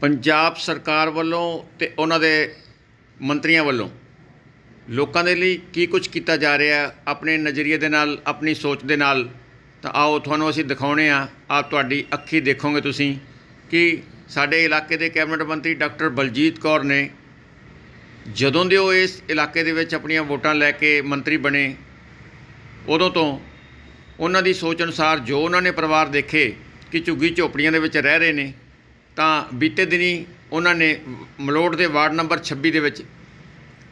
ਪੰਜਾਬ ਸਰਕਾਰ ਵੱਲੋਂ ਤੇ ਉਹਨਾਂ ਦੇ ਮੰਤਰੀਆਂ ਵੱਲੋਂ ਲੋਕਾਂ ਦੇ ਲਈ ਕੀ ਕੁਝ ਕੀਤਾ ਜਾ ਰਿਹਾ, ਆਪਣੇ ਨਜ਼ਰੀਏ ਦੇ ਨਾਲ, ਆਪਣੀ ਸੋਚ ਦੇ ਨਾਲ, ਤਾਂ ਆਓ ਤੁਹਾਨੂੰ ਅਸੀਂ ਦਿਖਾਉਣੇ ਆ। ਆਪ ਤੁਹਾਡੀ ਅੱਖੀ ਦੇਖੋਗੇ ਤੁਸੀਂ ਕਿ ਸਾਡੇ ਇਲਾਕੇ ਦੇ ਕੈਬਨਿਟ ਮੰਤਰੀ ਡਾਕਟਰ ਬਲਜੀਤ ਕੌਰ ਨੇ ਜਦੋਂ ਦੇ ਉਹ ਇਸ ਇਲਾਕੇ ਦੇ ਵਿੱਚ ਆਪਣੀਆਂ ਵੋਟਾਂ ਲੈ ਕੇ ਮੰਤਰੀ ਬਣੇ, ਉਦੋਂ ਤੋਂ ਉਹਨਾਂ ਦੀ ਸੋਚ ਅਨੁਸਾਰ ਜੋ ਉਹਨਾਂ ਨੇ ਪਰਿਵਾਰ ਦੇਖੇ ਕਿ ਝੁੱਗੀ ਝੋਪੜੀਆਂ ਦੇ ਵਿੱਚ ਰਹਿ ਰਹੇ ਨੇ ਤਾਂ ਬੀਤੇ ਦਿਨੀ ਉਹਨਾਂ ਨੇ ਮਲੋਟ ਦੇ ਵਾਰਡ ਨੰਬਰ 26 ਦੇ ਵਿੱਚ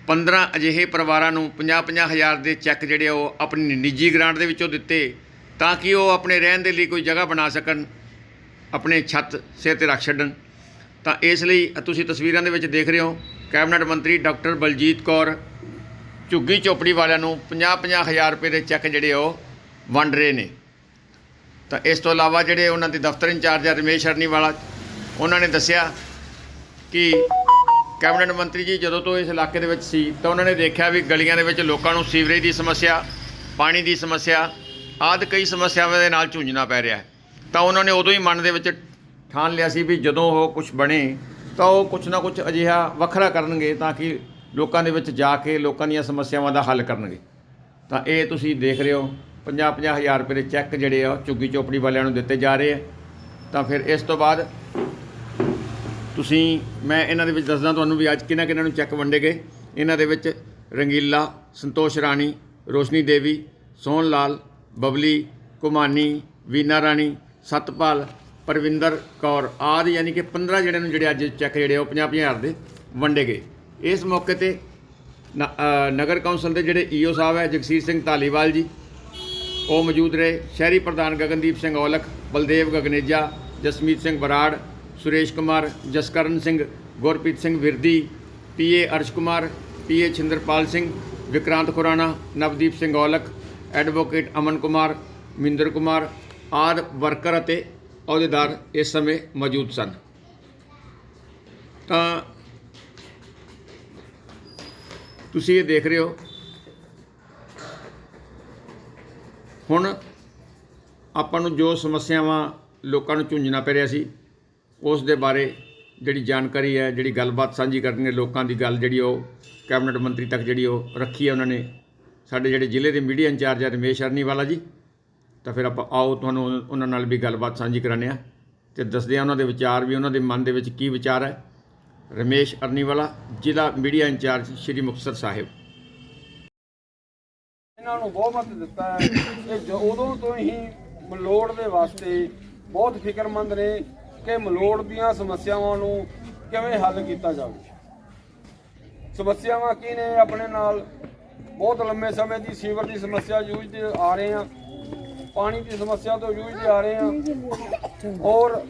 15 ਅਜਿਹੇ ਪਰਿਵਾਰਾਂ ਨੂੰ 50-50 ਹਜ਼ਾਰ ਦੇ ਚੈੱਕ ਜਿਹੜੇ ਉਹ ਆਪਣੀ ਨਿੱਜੀ ਗ੍ਰਾਂਟ ਦੇ ਵਿੱਚੋਂ ਦਿੱਤੇ ਤਾਂ ਕਿ ਉਹ ਆਪਣੇ ਰਹਿਣ ਦੇ ਲਈ ਕੋਈ ਜਗ੍ਹਾ ਬਣਾ ਸਕਣ, ਆਪਣੇ ਛੱਤ ਸਿਰ ਤੇ ਰੱਖ ਛੱਡਣ। ਤਾਂ ਇਸ ਲਈ ਤੁਸੀਂ ਤਸਵੀਰਾਂ ਦੇ ਵਿੱਚ ਦੇਖ ਰਹੇ ਹੋ, ਕੈਬਨਿਟ ਮੰਤਰੀ ਡਾਕਟਰ ਬਲਜੀਤ ਕੌਰ ਝੁੱਗੀ ਚੋਪੜੀ ਵਾਲਿਆਂ ਨੂੰ 50-50 ਹਜ਼ਾਰ ਰੁਪਏ ਦੇ ਚੈੱਕ ਜਿਹੜੇ ਉਹ ਵੰਡ ਰਹੇ ਨੇ। ਤਾਂ ਇਸ ਤੋਂ ਇਲਾਵਾ ਜਿਹੜੇ ਉਹਨਾਂ ਦੇ ਦਫ਼ਤਰ ਇੰਚਾਰਜ ਆ, ਰਮੇਸ਼ ਸਰਨੀ ਵਾਲਾ ਉਹਨਾਂ ਨੇ ਦੱਸਿਆ ਕਿ ਕੈਬਨਿਟ ਮੰਤਰੀ ਜੀ, ਜਦੋਂ ਤੋਂ ਇਸ ਇਲਾਕੇ ਦੇ ਵਿੱਚ ਸੀ, ਤਾਂ ਉਹਨਾਂ ਨੇ ਦੇਖਿਆ ਵੀ ਗਲੀਆਂ ਦੇ ਵਿੱਚ ਲੋਕਾਂ ਨੂੰ ਸੀਵਰੇਜ ਦੀ ਸਮੱਸਿਆ, ਪਾਣੀ ਦੀ ਸਮੱਸਿਆ, ਆਦਿ ਕਈ ਸਮੱਸਿਆਵਾਂ ਦੇ ਨਾਲ ਝੂੰਝਣਾ ਪੈ ਰਿਹਾ ਤਾਂ ਉਹਨਾਂ ਨੇ ਉਦੋਂ ਹੀ ਮਨ ਦੇ ਵਿੱਚ ਠਾਣ ਲਿਆ ਸੀ ਵੀ ਜਦੋਂ ਉਹ ਕੁਝ ਬਣੇ, ਤਾਂ ਉਹ ਕੁਝ ਨਾ ਕੁਝ ਅਜਿਹਾ ਵੱਖਰਾ ਕਰਨਗੇ ਤਾਂ ਕਿ ਲੋਕਾਂ ਦੇ ਵਿੱਚ ਜਾ ਕੇ ਲੋਕਾਂ ਦੀਆਂ ਸਮੱਸਿਆਵਾਂ ਦਾ ਹੱਲ ਕਰਨਗੇ। ਤਾਂ ਇਹ ਤੁਸੀਂ ਦੇਖ ਰਹੇ ਹੋ 50-50 ਹਜ਼ਾਰ ਰੁਪਏ ਦੇ ਚੈੱਕ ਜਿਹੜੇ ਆ, ਉਹ ਝੁੱਗੀ ਚੋਪੜੀ ਵਾਲਿਆਂ ਨੂੰ ਦਿੱਤੇ ਜਾ ਰਹੇ ਆ। ਤਾਂ ਫਿਰ ਇਸ ਤੋਂ ਬਾਅਦ ਤੁਸੀਂ, ਮੈਂ ਇਹਨਾਂ ਦੇ ਵਿੱਚ ਦੱਸਦਾ ਤੁਹਾਨੂੰ ਵੀ ਅੱਜ ਕਿਹਨਾਂ ਕਿਹਨਾਂ ਨੂੰ ਚੈੱਕ ਵੰਡੇ ਗਏ। ਇਹਨਾਂ ਦੇ ਵਿੱਚ ਰੰਗੀਲਾ, ਸੰਤੋਸ਼ ਰਾਣੀ, ਰੋਸ਼ਨੀ ਦੇਵੀ, ਸੋਹਣ ਲਾਲ, ਬਬਲੀ ਕੁਮਾਨੀ ਵੀਨਾ ਰਾਣੀ, ਸਤਪਾਲ, ਪਰਵਿੰਦਰ ਕੌਰ ਆਦਿ ਯਾਨੀ ਕਿ 15 ਜਿਹੜੇ ਨੂੰ ਜਿਹੜੇ ਅੱਜ ਚੈੱਕ ਜਿਹੜੇ ਉਹ 50 ਹਜ਼ਾਰ ਦੇ ਵੰਡੇ ਗਏ। ਇਸ ਮੌਕੇ ਤੇ ਨ- ਨਗਰ ਕੌਂਸਲ ਦੇ ਜਿਹੜੇ ਈਓ ਸਾਹਿਬ ਹੈ, ਜਗਸੀਰ ਸਿੰਘ ਧਾਲੀਵਾਲ ਜੀ, ਉਹ ਮੌਜੂਦ ਰਹੇ। ਸ਼ਹਿਰੀ ਪ੍ਰਧਾਨ Gagandeep Singh Aulakh, Baldev Gagneja, Jasmeet Singh Brar Suresh Kumar, Jaskaran Singh, Gurpreet Singh Virdi, PA Arsh Kumar, PA Chhinderpal Singh, Vikrant Khurana, Navdeep Singh Aulakh, advocate Aman Kumar Minder Kumar, ਆਦ worker ਅਤੇ ਅਹੁਦੇਦਾਰ ਇਸ ਸਮੇਂ ਮੌਜੂਦ ਸਨ। ਤਾਂ ਤੁਸੀਂ ਇਹ ਦੇਖ ਰਹੇ ਹੋ। ਹੁਣ ਆਪਾਂ ਨੂੰ ਜੋ ਸਮੱਸਿਆਵਾਂ ਲੋਕਾਂ ਨੂੰ ਝੁੰਝਣਾ ਪੈ ਰਿਹਾ ਸੀ ਉਸ ਦੇ ਬਾਰੇ ਜਿਹੜੀ ਜਾਣਕਾਰੀ ਹੈ, ਜਿਹੜੀ ਗੱਲਬਾਤ ਸਾਂਝੀ ਕਰਨੀ ਹੈ ਲੋਕਾਂ ਦੀ ਗੱਲ ਜਿਹੜੀ ਉਹ ਕੈਬਨਿਟ ਮੰਤਰੀ ਤੱਕ ਜਿਹੜੀ ਉਹ ਰੱਖੀ ਹੈ, ਉਹਨਾਂ ਨੇ ਸਾਡੇ ਜਿਹੜੇ ਜ਼ਿਲ੍ਹੇ ਦੇ ਮੀਡੀਆ ਇੰਚਾਰਜ ਹੈ ਰਮੇਸ਼ ਅਰਨੀਵਾਲਾ ਜੀ, ਤਾਂ ਫਿਰ ਆਪਾਂ ਆਓ ਤੁਹਾਨੂੰ ਉਹਨਾਂ ਨਾਲ ਵੀ ਗੱਲਬਾਤ ਸਾਂਝੀ ਕਰਾਉਂਦੇ ਆ ਤੇ ਦੱਸਦੇ ਆ ਉਹਨਾਂ ਦੇ ਵਿਚਾਰ ਵੀ, ਉਹਨਾਂ ਦੇ ਮਨ ਦੇ ਵਿੱਚ ਕੀ ਵਿਚਾਰ ਹੈ। ਰਮੇਸ਼ ਅਰਨੀਵਾਲਾ, ਜ਼ਿਲ੍ਹਾ ਮੀਡੀਆ ਇੰਚਾਰਜ ਸ਼੍ਰੀ ਮੁਕਤਸਰ ਸਾਹਿਬ। ਇਹਨਾਂ ਨੂੰ ਬਹੁਮਤ ਦਿੱਤਾ ਹੈ। ਇਹ ਉਦੋਂ ਤੋਂ ਹੀ ਮਲੋੜ ਦੇ ਵਾਸਤੇ ਬਹੁਤ ਫਿਕਰਮੰਦ ਨੇ। ਕਿ ਮਲੋੜ ਦੀਆਂ ਸਮੱਸਿਆਵਾਂ ਨੂੰ ਕਿਵੇਂ ਹੱਲ ਕੀਤਾ ਜਾਵੇ। ਸਮੱਸਿਆਵਾਂ ਕੀ ਨੇ? ਆਪਣੇ ਨਾਲ ਬਹੁਤ ਲੰਮੇ ਸਮੇਂ ਦੀ ਸੀਵਰ ਦੀ ਸਮੱਸਿਆ ਜੂਝਦੇ ਆ ਰਹੇ ਆ ਪਾਣੀ ਦੀ ਸਮੱਸਿਆ ਤੋਂ ਜੂਝਦੇ ਆ ਰਹੇ ਆ ਔਰ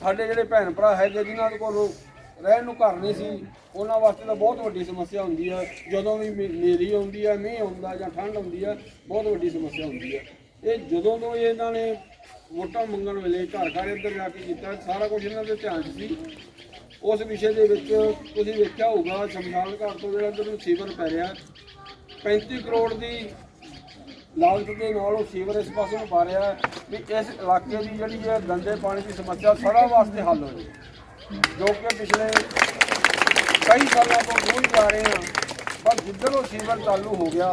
ਸਾਡੇ ਜਿਹੜੇ ਭੈਣ ਭਰਾ ਹੈਗੇ, ਜਿਨ੍ਹਾਂ ਦੇ ਕੋਲ ਰਹਿਣ ਨੂੰ ਘਰ ਨਹੀਂ ਸੀ, ਉਹਨਾਂ ਵਾਸਤੇ ਤਾਂ ਬਹੁਤ ਵੱਡੀ ਸਮੱਸਿਆ ਹੁੰਦੀ ਹੈ। ਜਦੋਂ ਵੀ ਮੀ- ਹਨੇਰੀ ਆਉਂਦੀ ਹੈ, ਮੀਂਹ ਆਉਂਦਾ ਜਾਂ ਠੰਡ ਆਉਂਦੀ ਹੈ, ਬਹੁਤ ਵੱਡੀ ਸਮੱਸਿਆ ਹੁੰਦੀ ਹੈ। ਇਹ ਜਦੋਂ ਤੋਂ ਇਹਨਾਂ ਨੇ ਵੋਟਾਂ ਮੰਗਣ ਵੇਲੇ ਘਰ ਘਰ ਇੱਧਰ ਜਾ ਕੇ ਕੀਤਾ, ਸਾਰਾ ਕੁਝ ਇਹਨਾਂ ਦੇ ਧਿਆਨ 'ਚ ਸੀ। ਉਸ ਵਿਸ਼ੇ ਦੇ ਵਿੱਚ ਤੁਸੀਂ ਵੇਖਿਆ ਹੋਊਗਾ, ਸ਼ਮਸ਼ਾਨ ਘਾਟ ਤੋਂ ਜਿਹੜਾ ਇੱਧਰ ਨੂੰ ਸੀਵਰ ਪੈ ਰਿਹਾ 35 ਕਰੋੜ ਦੀ ਲਾਗਤ ਦੇ ਨਾਲ ਉਹ ਸੀਵਰ ਇਸ ਪਾਸੇ ਨੂੰ ਪਾ ਰਿਹਾ ਵੀ ਇਸ ਇਲਾਕੇ ਦੀ ਜਿਹੜੀ ਹੈ ਗੰਦੇ ਪਾਣੀ ਦੀ ਸਮੱਸਿਆ ਸਾਰਾ ਵਾਸਤੇ ਹੱਲ ਹੋ ਜਾਵੇ ਜੋ ਕਿ ਪਿਛਲੇ ਕਈ ਸਾਲਾਂ ਤੋਂ ਜੂਝ ਜਾ ਰਹੇ ਹਾਂ। ਪਰ ਜਿੱਧਰ ਉਹ ਸੀਵਰ ਚਾਲੂ ਹੋ ਗਿਆ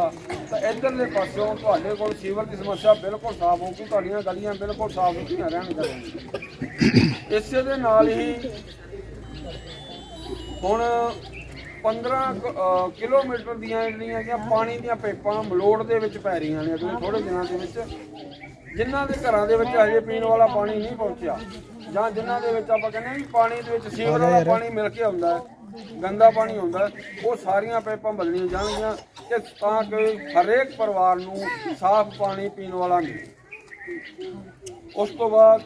ਤਾਂ ਇੱਧਰਲੇ ਪਾਸਿਓਂ ਤੁਹਾਡੇ ਕੋਲ ਸੀਵਰ ਦੀ ਸਮੱਸਿਆ ਬਿਲਕੁਲ ਸਾਫ਼ ਹੋਊਗੀ ਤੁਹਾਡੀਆਂ ਗਲੀਆਂ ਬਿਲਕੁਲ ਸਾਫ਼ ਸੁਥਰੀਆਂ ਰਹਿਣਗੀਆਂ ਇਸੇ ਦੇ ਨਾਲ ਹੀ ਹੁਣ 15 ਕੁ, ਅਹ, ਕਿਲੋਮੀਟਰ ਦੀਆਂ ਜਿਹੜੀਆਂ ਹੈਗੀਆਂ ਪਾਣੀ ਦੀਆਂ ਪਾਈਪਾਂ ਮਲੋੜ ਦੇ ਵਿੱਚ ਪੈ ਰਹੀਆਂ ਨੇ ਅਗਲੇ ਥੋੜੇ ਦਿਨਾਂ ਦੇ ਵਿੱਚ। ਜਿਨ੍ਹਾਂ ਦੇ ਘਰਾਂ ਦੇ ਵਿੱਚ ਹਜੇ ਪੀਣ ਵਾਲਾ ਪਾਣੀ ਨਹੀਂ ਪਹੁੰਚਿਆ ਜਾਂ ਜਿਨ੍ਹਾਂ ਦੇ ਵਿੱਚ ਆਪਾਂ ਕਹਿੰਦੇ ਹਾਂ ਵੀ ਪਾਣੀ ਦੇ ਵਿੱਚ ਸੀਵਰ ਵਾਲਾ ਪਾਣੀ ਮਿਲ ਕੇ ਆਉਂਦਾ ਹੈ ਗੰਦਾ ਪਾਣੀ ਆਉਂਦਾ ਉਹ ਸਾਰੀਆਂ ਪਾਈਪਾਂ ਬਦਲੀਆਂ ਜਾਣਗੀਆਂ ਕਿ ਤਾਂ ਕਿ ਹਰੇਕ ਪਰਿਵਾਰ ਨੂੰ ਸਾਫ਼ ਪਾਣੀ ਪੀਣ ਵਾਲਾ ਮਿਲੇ। ਉਸ ਤੋਂ ਬਾਅਦ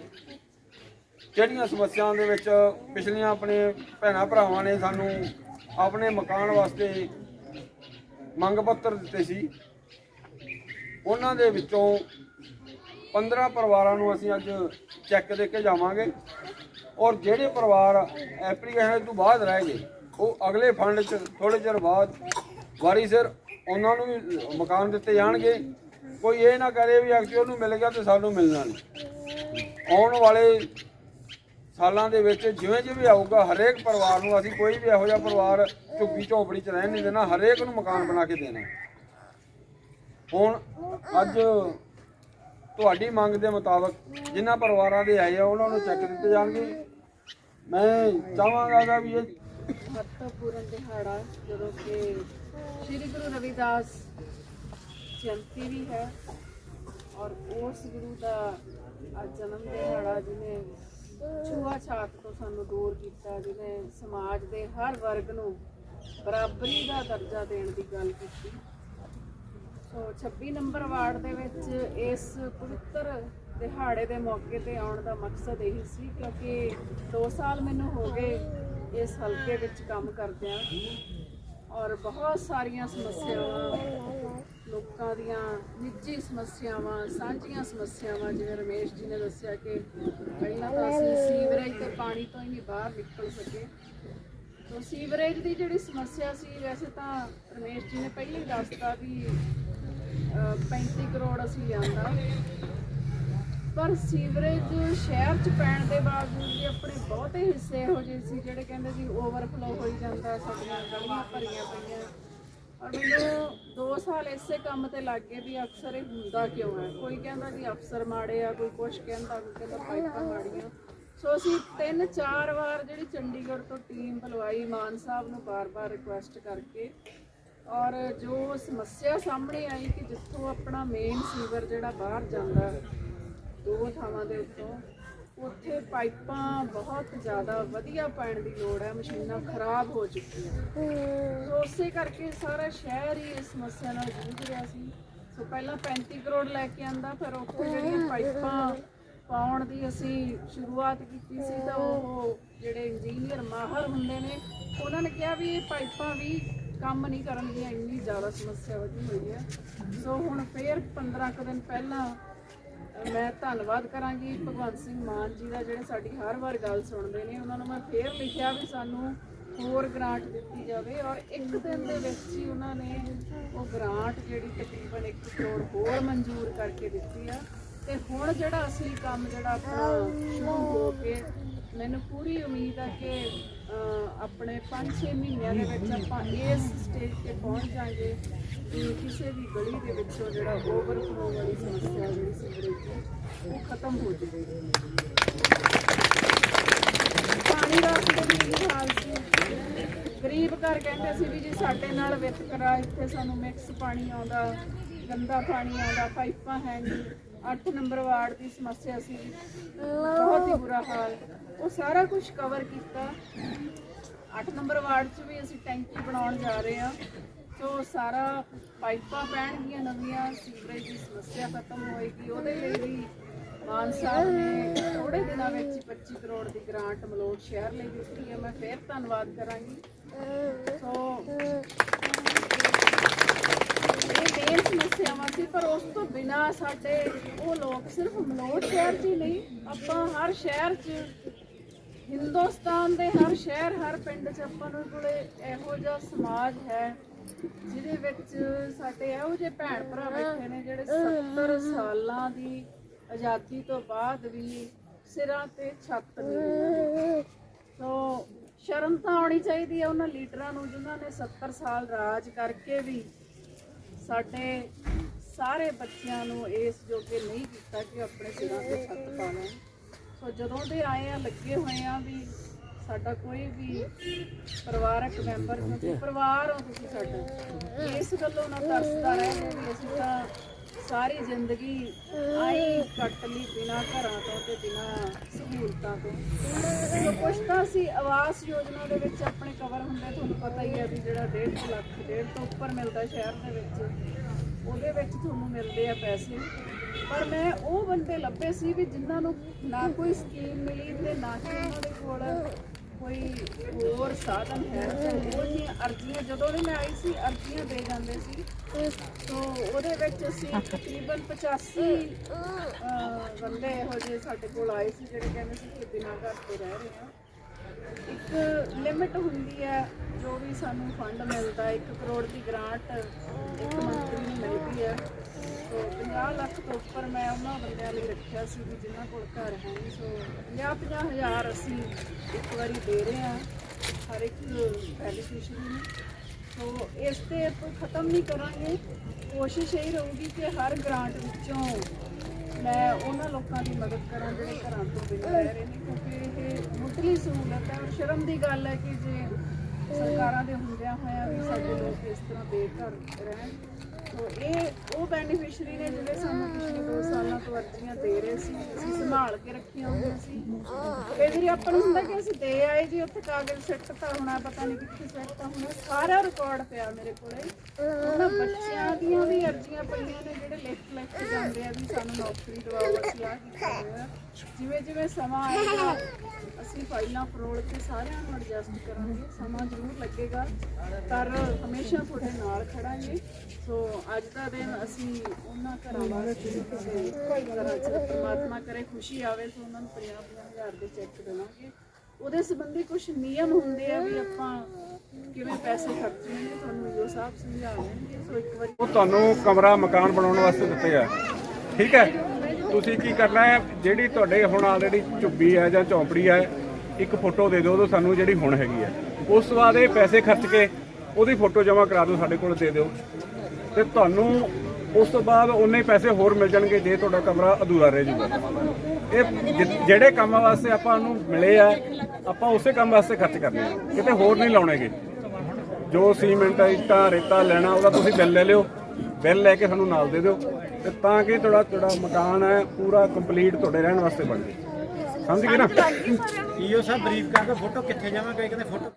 ਜਿਹੜੀਆਂ ਸਮੱਸਿਆਵਾਂ ਦੇ ਵਿੱਚ ਪਿਛਲੀਆਂ ਆਪਣੇ ਭੈਣਾਂ ਭਰਾਵਾਂ ਨੇ ਸਾਨੂੰ ਆਪਣੇ ਮਕਾਨ ਵਾਸਤੇ ਮੰਗ ਪੱਤਰ ਦਿੱਤੇ ਸੀ, ਉਹਨਾਂ ਦੇ ਵਿੱਚੋਂ 15 ਪਰਿਵਾਰਾਂ ਨੂੰ ਅਸੀਂ ਅੱਜ ਚੈੱਕ ਦੇ ਕੇ ਜਾਵਾਂਗੇ ਔਰ ਜਿਹੜੇ ਪਰਿਵਾਰ ਐਪਲੀਕੇਸ਼ਨ ਤੋਂ ਬਾਅਦ ਰਹਿ ਗਏ ਉਹ ਅਗਲੇ ਫੰਡ 'ਚ ਥੋੜੇ ਚਿਰ ਬਾਅਦ ਵਾਰੀ ਸਿਰ ਉਹਨਾਂ ਨੂੰ ਵੀ ਮਕਾਨ ਦਿੱਤੇ ਜਾਣਗੇ। ਕੋਈ ਇਹ ਨਾ ਕਰੇ ਵੀ ਐਕਚੁਅਲ ਨੂੰ ਮਿਲ ਗਿਆ ਤੇ ਸਾਨੂੰ ਮਿਲਣਾ ਨਹੀਂ। ਆਉਣ ਵਾਲੇ ਸਾਲਾਂ ਦੇ ਵਿੱਚ ਜਿਵੇਂ ਜਿਵੇਂ ਆਊਗਾ, ਹਰੇਕ ਪਰਿਵਾਰ ਨੂੰ ਅਸੀਂ ਕੋਈ ਵੀ ਇਹੋ ਜਿਹਾ ਪਰਿਵਾਰ ਝੁੱਗੀ ਝੋਪੜੀ 'ਚ ਰਹਿਣ ਨਹੀਂ ਦੇਣਾ, ਹਰੇਕ ਨੂੰ ਮਕਾਨ ਬਣਾ ਕੇ ਦੇਣਾ। ਹੁਣ ਅੱਜ ਤੁਹਾਡੀ ਮੰਗ ਦੇ ਮੁਤਾਬਕ ਜਿਨ੍ਹਾਂ ਪਰਿਵਾਰਾਂ ਦੇ ਆਏ ਆ, ਉਹਨਾਂ ਨੂੰ ਚੈੱਕ ਦਿੱਤੇ ਜਾਣਗੇ। ਮੈਂ ਚਾਹਾਂਗਾ ਗਾ ਵੀ ਇਹ ਮਹੱਤਵਪੂਰਨ ਦਿਹਾੜਾ, ਜਦੋਂ ਕਿ ਸ੍ਰੀ ਗੁਰੂ ਰਵਿਦਾਸ ਜਯੰਤੀ ਵੀ ਹੈ ਔਰ ਉਸ ਗੁਰੂ ਦਾ ਅੱਜ ਜਨਮ ਦਿਹਾੜਾ ਜਿਹਨੇ ਛੂਆ-ਛਾਤ ਤੋਂ ਸਾਨੂੰ ਦੂਰ ਕੀਤਾ, ਜਿਹਨੇ ਸਮਾਜ ਦੇ ਹਰ ਵਰਗ ਨੂੰ ਬਰਾਬਰੀ ਦਾ ਦਰਜਾ ਦੇਣ ਦੀ ਗੱਲ ਕੀਤੀ। ਸੋ 26 ਨੰਬਰ ਵਾਰਡ ਦੇ ਵਿੱਚ ਇਸ ਪਵਿੱਤਰ ਦਿਹਾੜੇ ਦੇ ਮੌਕੇ ਤੇ ਆਉਣ ਦਾ ਮਕਸਦ ਇਹੀ ਸੀ, ਕਿਉਂਕਿ 2 ਸਾਲ ਮੈਨੂੰ ਹੋ ਗਏ ਇਸ ਹਲਕੇ ਵਿੱਚ ਕੰਮ ਕਰਦਿਆਂ ਔਰ ਬਹੁਤ ਸਾਰੀਆਂ ਸਮੱਸਿਆਵਾਂ ਲੋਕਾਂ ਦੀਆਂ ਨਿੱਜੀ ਸਮੱਸਿਆਵਾਂ ਸਾਂਝੀਆਂ ਸਮੱਸਿਆਵਾਂ ਜਿਵੇਂ ਰਮੇਸ਼ ਜੀ ਨੇ ਦੱਸਿਆ ਕਿ ਪਹਿਲਾਂ ਤਾਂ ਅਸੀਂ ਸੀਵਰੇਜ ਤੇ ਪਾਣੀ ਤੋਂ ਹੀ ਨਹੀਂ ਬਾਹਰ ਨਿਕਲ ਸਕੇ। ਤੋ ਸੀਵਰੇਜ ਦੀ ਜਿਹੜੀ ਸਮੱਸਿਆ ਸੀ ਵੈਸੇ ਤਾਂ ਰਮੇਸ਼ ਜੀ ਨੇ ਪਹਿਲਾਂ ਹੀ ਦੱਸਤਾ ਵੀ ਅਹ, 35 ਕਰੋੜ ਅਸੀਂ ਲਿਆਂਦਾ। ਪਰ ਸੀਵਰੇਜ ਸ਼ਹਿਰ ਚ ਪੈਣ ਦੇ ਬਾਵਜੂਦ ਵੀ ਆਪਣੇ ਬਹੁਤੇ ਹਿੱਸੇ ਇਹੋ ਜਿਹੇ ਸੀ ਜਿਹੜੇ ਕਹਿੰਦੇ ਸੀ ਓਵਰਫਲੋ ਹੋਈ ਜਾਂਦਾ, ਸਾਡੀਆਂ ਗਲੀਆਂ ਭਰੀਆਂ ਪਈਆਂ। ਔਰ ਮੈਨੂੰ 2 ਸਾਲ ਇਸੇ ਕੰਮ ਤੇ ਲੱਗ ਗਏ ਵੀ ਅਕਸਰ ਇਹ ਹੁੰਦਾ ਕਿਉਂ ਹੈ? ਕੋਈ ਕਹਿੰਦਾ ਜੀ ਅਫਸਰ ਮਾੜੇ ਆ, ਕੋਈ ਕੁਛ ਕਹਿੰਦਾ, ਕੋਈ ਕਹਿੰਦਾ ਪਾਈਪਾਂ ਮਾੜੀਆਂ। ਸੋ ਅਸੀਂ ਤਿੰਨ ਚਾਰ ਵਾਰ ਜਿਹੜੀ ਚੰਡੀਗੜ੍ਹ ਤੋਂ ਟੀਮ ਬੁਲਵਾਈ, ਮਾਨ ਸਾਹਿਬ ਨੂੰ ਬਾਰ-ਬਾਰ ਰਿਕੁਐਸਟ ਕਰਕੇ। ਔਰ ਜੋ ਸਮੱਸਿਆ ਸਾਹਮਣੇ ਆਈ ਕਿ ਜਿੱਥੋਂ ਆਪਣਾ ਮੇਨ ਸੀਵਰ ਜਿਹੜਾ ਬਾਹਰ ਜਾਂਦਾ ਦੋ ਥਾਵਾਂ ਦੇ ਉੱਤੋਂ। ਉੱਥੇ ਪਾਈਪਾਂ ਬਹੁਤ ਜ਼ਿਆਦਾ ਵਧੀਆ ਪੈਣ ਦੀ ਲੋੜ ਹੈ ਮਸ਼ੀਨਾਂ ਖਰਾਬ ਹੋ ਚੁੱਕੀਆਂ। ਸੋ ਉਸੇ ਕਰਕੇ ਸਾਰਾ ਸ਼ਹਿਰ ਹੀ ਇਸ ਸਮੱਸਿਆ ਨਾਲ ਜੂਝ ਰਿਹਾ ਸੀ। ਸੋ ਪਹਿਲਾਂ 35 ਕਰੋੜ ਲੈ ਕੇ ਆਂਦਾ ਫਿਰ ਉੱਥੇ ਜਿਹੜੀਆਂ ਪਾਈਪਾਂ ਪਾਉਣ ਦੀ ਅਸੀਂ ਸ਼ੁਰੂਆਤ ਕੀਤੀ ਸੀ ਤਾਂ ਉਹ ਜਿਹੜੇ ਇੰਜੀਨੀਅਰ ਮਾਹਰ ਹੁੰਦੇ ਨੇ ਉਹਨਾਂ ਨੇ ਕਿਹਾ ਵੀ ਇਹ ਪਾਈਪਾਂ ਵੀ ਕੰਮ ਨਹੀਂ ਕਰਨਗੀਆਂ ਇੰਨੀ ਜ਼ਿਆਦਾ ਸਮੱਸਿਆ ਵਧੀ ਹੋਈ ਹੈ। ਸੋ ਹੁਣ ਫੇਰ 15 ਕੁ ਦਿਨ ਪਹਿਲਾਂ ਮੈਂ ਧੰਨਵਾਦ ਕਰਾਂਗੀ ਭਗਵੰਤ ਸਿੰਘ ਮਾਨ ਜੀ ਦਾ, ਜਿਹੜੇ ਸਾਡੀ ਹਰ ਵਾਰ ਗੱਲ ਸੁਣਦੇ ਨੇ। ਉਹਨਾਂ ਨੂੰ ਮੈਂ ਫੇਰ ਲਿਖਿਆ ਵੀ ਸਾਨੂੰ ਹੋਰ ਗ੍ਰਾਂਟ ਦਿੱਤੀ ਜਾਵੇ ਔਰ ਇੱਕ ਦਿਨ ਦੇ ਵਿੱਚ ਹੀ ਉਹਨਾਂ ਨੇ ਉਹ ਗ੍ਰਾਂਟ ਜਿਹੜੀ ਤਕਰੀਬਨ 1 ਕਰੋੜ ਹੋਰ ਮਨਜ਼ੂਰ ਕਰਕੇ ਦਿੱਤੀ ਆ। ਤੇ ਹੁਣ ਜਿਹੜਾ ਅਸਲੀ ਕੰਮ ਜਿਹੜਾ ਆਪਣਾ ਸ਼ੁਰੂ ਹੋ ਕੇ ਮੈਨੂੰ ਪੂਰੀ ਉਮੀਦ ਆ ਕਿ ਆਪਣੇ 5-6 ਮਹੀਨਿਆਂ ਦੇ ਵਿੱਚ ਆਪਾਂ ਇਸ ਸਟੇਜ ਤੇ ਪਹੁੰਚ ਜਾਾਂਗੇ। ਕਿ ਕਿਸੇ ਵੀ ਗਲੀ ਦੇ ਵਿੱਚੋਂ ਜਿਹੜਾ ਓਵਰਫਲੋ ਵਾਲੀ ਸਮੱਸਿਆ ਜਿਹੜੀ ਸੀਵਰੇਜ ਦੀ, ਉਹ ਖਤਮ ਹੋ ਜਾਵੇ ਪਾਣੀ ਦਾ ਵੀ ਹਾਲ ਸੀ। ਗਰੀਬ ਘਰ ਕਹਿੰਦੇ ਸੀ ਵੀ ਜੀ ਸਾਡੇ ਨਾਲ ਵਿਤਕਰਾ ਇੱਥੇ ਸਾਨੂੰ ਮਿਕਸ ਪਾਣੀ ਆਉਂਦਾ, ਗੰਦਾ ਪਾਣੀ ਆਉਂਦਾ, ਪਾਈਪਾਂ ਹੈ ਨਹੀਂ 8 ਨੰਬਰ ਵਾਰਡ ਦੀ ਸਮੱਸਿਆ ਸੀ। ਬਹੁਤ ਹੀ ਬੁਰਾ ਹਾਲ। ਉਹ ਸਾਰਾ ਕੁਝ ਕਵਰ ਕੀਤਾ। 8 ਨੰਬਰ ਵਾਰਡ 'ਚ ਵੀ ਅਸੀਂ ਟੈਂਕੀ ਬਣਾਉਣ ਜਾ ਰਹੇ ਹਾਂ। ਸੋ ਸਾਰਾ ਪਾਈਪਾਂ ਪੈਣਗੀਆਂ ਨਵੀਆਂ, ਸੀਵਰੇਜ ਦੀ ਸਮੱਸਿਆ ਖਤਮ ਹੋਏਗੀ, ਉਹਦੇ ਲਈ ਵੀ ਮਾਨ ਸਾਹਿਬ ਨੇ ਥੋੜੇ ਦਿਨਾਂ ਵਿੱਚ 25 ਕਰੋੜ ਦੀ ਗ੍ਰਾਂਟ ਮਲੋਟ ਸ਼ਹਿਰ ਲਈ ਦਿੱਤੀ ਹੈ। ਮੈਂ ਫੇਰ ਧੰਨਵਾਦ ਕਰਾਂਗੀ। ਸੋ, ਇਹ ਮੇਨ ਸਮੱਸਿਆਵਾਂ ਸੀ, ਪਰ ਉਸ ਤੋਂ ਬਿਨਾ ਸਾਡੇ ਉਹ ਲੋਕ ਸਿਰਫ ਮਲੋਟ ਸ਼ਹਿਰ 'ਚ ਹੀ ਨਹੀਂ, ਆਪਾਂ ਹਰ ਸ਼ਹਿਰ 'ਚ, ਹਿੰਦੁਸਤਾਨ ਦੇ ਹਰ ਸ਼ਹਿਰ, ਹਰ ਪਿੰਡ 'ਚ ਆਪਾਂ ਨੂੰ ਕੋਲੇ ਇਹੋ ਜਿਹਾ ਸਮਾਜ ਹੈ। ਜਿਹਦੇ ਵਿੱਚ ਸਾਡੇ ਇਹੋ ਜਿਹੇ ਭੈਣ ਭਰਾ ਬੈਠੇ ਨੇ ਜਿਹੜੇ 70 ਸਾਲਾਂ ਦੀ ਆਜ਼ਾਦੀ ਤੋਂ ਬਾਅਦ ਵੀ ਸਿਰਾਂ ਤੇ ਛੱਤ ਨਹੀਂ ਸੋ ਸ਼ਰਮ ਤਾਂ ਆਉਣੀ ਚਾਹੀਦੀ ਹੈ ਉਹਨਾਂ ਲੀਡਰਾਂ ਨੂੰ ਜਿਨ੍ਹਾਂ ਨੇ 70 ਸਾਲ ਰਾਜ ਕਰਕੇ ਵੀ ਸਾਡੇ ਸਾਰੇ ਬੱਚਿਆਂ ਨੂੰ ਇਸ ਜੋਗੇ ਨਹੀਂ ਕੀਤਾ ਕਿ ਆਪਣੇ ਸਿਰਾਂ ਤੇ ਛੱਤ ਪਾ ਲੈਣ ਸੋ ਜਦੋਂ ਦੇ ਆਏ ਆ ਲੱਗੇ ਹੋਏ ਆ ਵੀ ਸਾਡਾ ਕੋਈ ਵੀ ਪਰਿਵਾਰਕ ਮੈਂਬਰ ਕਿਉਂਕਿ ਪਰਿਵਾਰ ਹੋ ਤੁਸੀਂ ਸਾਡਾ ਇਸ ਗੱਲੋਂ ਨਾ ਤਰਸਦਾ ਰਹੇ ਵੀ ਅਸੀਂ ਤਾਂ ਸਾਰੀ ਜ਼ਿੰਦਗੀ ਆਈ ਕੱਟ ਲਈ ਬਿਨਾ ਘਰਾਂ ਤੋਂ ਤੇ ਬਿਨਾ ਸਹੂਲਤਾਂ ਤੋਂ। ਸੋ ਕੁਛ ਤਾਂ ਅਸੀਂ ਆਵਾਸ ਯੋਜਨਾ ਦੇ ਵਿੱਚ ਆਪਣੇ ਕਵਰ ਹੁੰਦੇ ਤੁਹਾਨੂੰ ਪਤਾ ਹੀ ਹੈ ਵੀ ਜਿਹੜਾ 1.5 ਲੱਖ ਡੇਢ ਤੋਂ ਉੱਪਰ ਮਿਲਦਾ ਸ਼ਹਿਰ ਦੇ ਵਿੱਚ ਉਹਦੇ ਵਿੱਚ ਤੁਹਾਨੂੰ ਮਿਲਦੇ ਆ ਪੈਸੇ। ਪਰ ਮੈਂ ਉਹ ਬੰਦੇ ਲੱਭੇ ਸੀ ਵੀ ਜਿਨ੍ਹਾਂ ਨੂੰ ਨਾ ਕੋਈ ਸਕੀਮ ਮਿਲੀ ਤੇ ਨਾ ਕਿ ਉਹਨਾਂ ਦੇ ਕੋਲ ਕੋਈ ਹੋਰ ਸਾਧਨ ਹੈ? ਤੇ ਉਹ ਜਿਹੀਆਂ ਅਰਜ਼ੀਆਂ ਜਦੋਂ ਵੀ ਮੈਂ ਆਈ ਸੀ ਅਰਜ਼ੀਆਂ ਦੇ ਜਾਂਦੇ ਸੀ। ਤੋਂ ਉਹਦੇ ਵਿੱਚ ਅਸੀਂ ਤਕਰੀਬਨ 85 ਅਹ, ਬੰਦੇ ਇਹੋ ਜਿਹੇ ਸਾਡੇ ਕੋਲ ਆਏ ਸੀ ਜਿਹੜੇ ਕਹਿੰਦੇ ਸੀ ਕਿ ਬਿਨਾਂ ਘਰ ਤੋਂ ਰਹਿ ਰਹੇ ਹਾਂ। ਇੱਕ ਲਿਮਿਟ ਹੁੰਦੀ ਹੈ ਜੋ ਵੀ ਸਾਨੂੰ ਫੰਡ ਮਿਲਦਾ 1 ਕਰੋੜ ਦੀ ਗ੍ਰਾਂਟ ਇੱਕ ਮੰਤਰੀ ਨੂੰ ਮਿਲਦੀ ਹੈ। ਸੋ 50 ਲੱਖ ਤੋਂ ਉੱਪਰ ਮੈਂ ਉਹਨਾਂ ਬੰਦਿਆਂ ਲਈ ਰੱਖਿਆ ਸੀ ਵੀ ਜਿਨ੍ਹਾਂ ਕੋਲ ਘਰ ਹੈ ਨਹੀਂ, ਸੋ 50 50 ਹਜ਼ਾਰ ਅਸੀਂ ਇੱਕ ਵਾਰੀ ਦੇ ਰਹੇ ਹਾਂ ਹਰ ਇੱਕ ਬੈਨੀਫੀਸ਼ੀਅਰੀ ਨੂੰ। ਸੋ ਇਸ ਤੇ ਆਪਾਂ ਖਤਮ ਨਹੀਂ ਕਰਾਂਗੇ। ਕੋਸ਼ਿਸ਼ ਇਹ ਰਹੂਗੀ ਕਿ ਹਰ ਗ੍ਰਾਂਟ ਵਿੱਚੋਂ ਮੈਂ ਉਹਨਾਂ ਲੋਕਾਂ ਦੀ ਮਦਦ ਕਰਾਂ ਜਿਹੜੇ ਘਰਾਂ ਤੋਂ ਬਿਨਾਂ ਰਹਿ ਰਹੇ ਨੇ, ਕਿਉਂਕਿ ਇਹ ਮੁੱਢਲੀ ਸਹੂਲਤ ਹੈ ਔਰ ਸ਼ਰਮ ਦੀ ਗੱਲ ਹੈ ਕਿ ਜੇ ਸਰਕਾਰਾਂ ਦੇ ਹੁੰਦਿਆਂ ਹੋਇਆਂ ਵੀ ਸਾਡੇ ਲੋਕ ਇਸ ਤਰ੍ਹਾਂ ਬੇਘਰ ਰਹਿਣ ਸੋ ਇਹ ਉਹ ਬੈਨੀਫਿਸ਼ਰੀ ਨੇ ਜਿਹੜੇ ਸਾਨੂੰ ਪਿਛਲੇ 2 ਸਾਲਾਂ ਤੋਂ ਅਰਜ਼ੀਆਂ ਦੇ ਰਹੇ ਸੀ, ਅਸੀਂ ਸੰਭਾਲ ਕੇ ਰੱਖੀਆਂ ਹੋਈਆਂ ਸੀ। ਕਈ ਵਾਰੀ, ਆਪਾਂ ਨੂੰ ਹੁੰਦਾ ਕਿ ਅਸੀਂ ਦੇ ਆਏ ਜੀ, ਉੱਥੇ ਕਾਗਜ਼ ਸਿੱਟ ਤਾਂ ਹੋਣਾ, ਪਤਾ ਨਹੀਂ ਕਿੱਥੇ ਸਿੱਟ ਤਾਂ ਹੋਣਾ, ਸਾਰਾ ਰਿਕਾਰਡ ਪਿਆ ਮੇਰੇ ਕੋਲੇ। ਉਹਨਾਂ ਬੱਚਿਆਂ ਦੀਆਂ ਵੀ ਅਰਜ਼ੀਆਂ ਪਈਆਂ ਨੇ, ਜਿਹੜੇ ਲਿਖ ਲਿਖ ਕੇ ਜਾਂਦੇ ਆ ਵੀ ਸਾਨੂੰ ਨੌਕਰੀ ਦਿਵਾਓ, ਅਸੀਂ ਆਹ ਕੀਤਾ ਹੋਇਆ। ਜਿਵੇਂ ਜਿਵੇਂ ਸਮਾਂ ਆਏਗਾ, ਅਸੀਂ ਫਾਈਲਾਂ ਫਰੋਲ ਕੇ ਸਾਰਿਆਂ ਨੂੰ ਐਡਜਸਟ ਕਰਾਂਗੇ। ਸਮਾਂ ਜ਼ਰੂਰ ਲੱਗੇਗਾ, ਪਰ ਹਮੇਸ਼ਾ ਤੁਹਾਡੇ ਨਾਲ ਖੜਾਂਗੇ। ਸੋ ਅੱਜ ਦਾ ਦਿਨ ਅਸੀਂ ਉਹਨਾਂ ਘਰਾਂ ਵਾਸਤੇ ਕਿਸੇ ਚ ਪਰਮਾਤਮਾ ਕਰੇ, ਖੁਸ਼ੀ ਆਵੇ ਤਾਂ ਉਹਨਾਂ ਨੂੰ 50 ਦੇ ਚੈੱਕ ਦੇਵਾਂਗੇ। ਉਹਦੇ ਸੰਬੰਧੀ ਕੁਝ ਨਿਯਮ ਹੁੰਦੇ ਆ ਵੀ ਆਪਾਂ ਕਿਵੇਂ ਪੈਸੇ ਖਰਚਣੇ ਨੇ ਤੁਹਾਨੂੰ ਜੋ ਸਾਹਿਬ ਸਮਝਾ ਦੇਣਗੇ, ਸੋ ਇੱਕ ਵਾਰੀ ਉਹ ਤੁਹਾਨੂੰ ਕਮਰਾ, ਮਕਾਨ ਬਣਾਉਣ ਵਾਸਤੇ ਦਿੱਤੇ ਆ। ਠੀਕ ਹੈ? ਤੁਸੀਂ ਕੀ ਕਰਨਾ ਹੈ? ਜਿਹੜੀ ਤੁਹਾਡੇ ਹੁਣ ਆਲਰੇਡੀ ਝੁੱਗੀ ਹੈ ਜਾਂ ਚੌਂਪੜੀ ਹੈ, ਇੱਕ ਫੋਟੋ ਦੇ ਦਿਓ ਉਹ ਸਾਨੂੰ ਜਿਹੜੀ ਹੁਣ ਹੈਗੀ ਹੈ। ਉਸ ਤੋਂ ਬਾਅਦ ਇਹ ਪੈਸੇ ਖਰਚ ਕੇ ਉਹਦੀ ਫੋਟੋ ਜਮ੍ਹਾਂ ਕਰਾ ਦਿਓ, ਸਾਡੇ ਕੋਲ ਦੇ ਦਿਓ। ਤੇ ਤੁਹਾਨੂੰ ਉਸ ਤੋਂ ਬਾਅਦ ਉਨੇ ਹੀ ਪੈਸੇ ਹੋਰ ਮਿਲ ਜਾਣਗੇ ਜੇ ਤੁਹਾਡਾ ਕਮਰਾ ਅਧੂਰਾ ਰਹਿ ਜਾਊਗਾ। ਇਹ ਜਿ- ਜਿਹੜੇ ਕੰਮ ਵਾਸਤੇ ਆਪਾਂ ਨੂੰ ਮਿਲੇ ਆ ਆਪਾਂ ਉਸੇ ਕੰਮ ਵਾਸਤੇ ਖਰਚ ਕਰਨੇ ਆ। ਕਿਤੇ ਹੋਰ ਨਹੀਂ ਲਾਉਣੇਗੇ। ਜੋ ਸੀਮੈਂਟ ਇੱਟਾਂ ਰੇਤਾ ਲੈਣਾ ਉਹਦਾ ਤੁਸੀਂ ਬਿੱਲ ਲੈ ਲਿਓ। ਬਿੱਲ ਲੈ ਕੇ ਸਾਨੂੰ ਨਾਲ ਦੇ ਦਿਓ। ਤੇ ਤਾਂ ਕਿ ਤੁਹਾਡਾ ਤੁਹਾਡਾ ਮਕਾਨ ਹੈ ਪੂਰਾ ਕੰਪਲੀਟ ਤੁਹਾਡੇ ਰਹਿਣ ਵਾਸਤੇ ਬਣ ਜੇ ਸਮਝ ਗਏ ਨਾ? ਈਓ ਸਾਹਿਬ ਬਰੀਫ ਕਰਕੇ ਫੋਟੋ ਕਿੱਥੇ ਜਾਵਾਂਗੇ? ਕਹਿੰਦੇ ਫੋਟੋ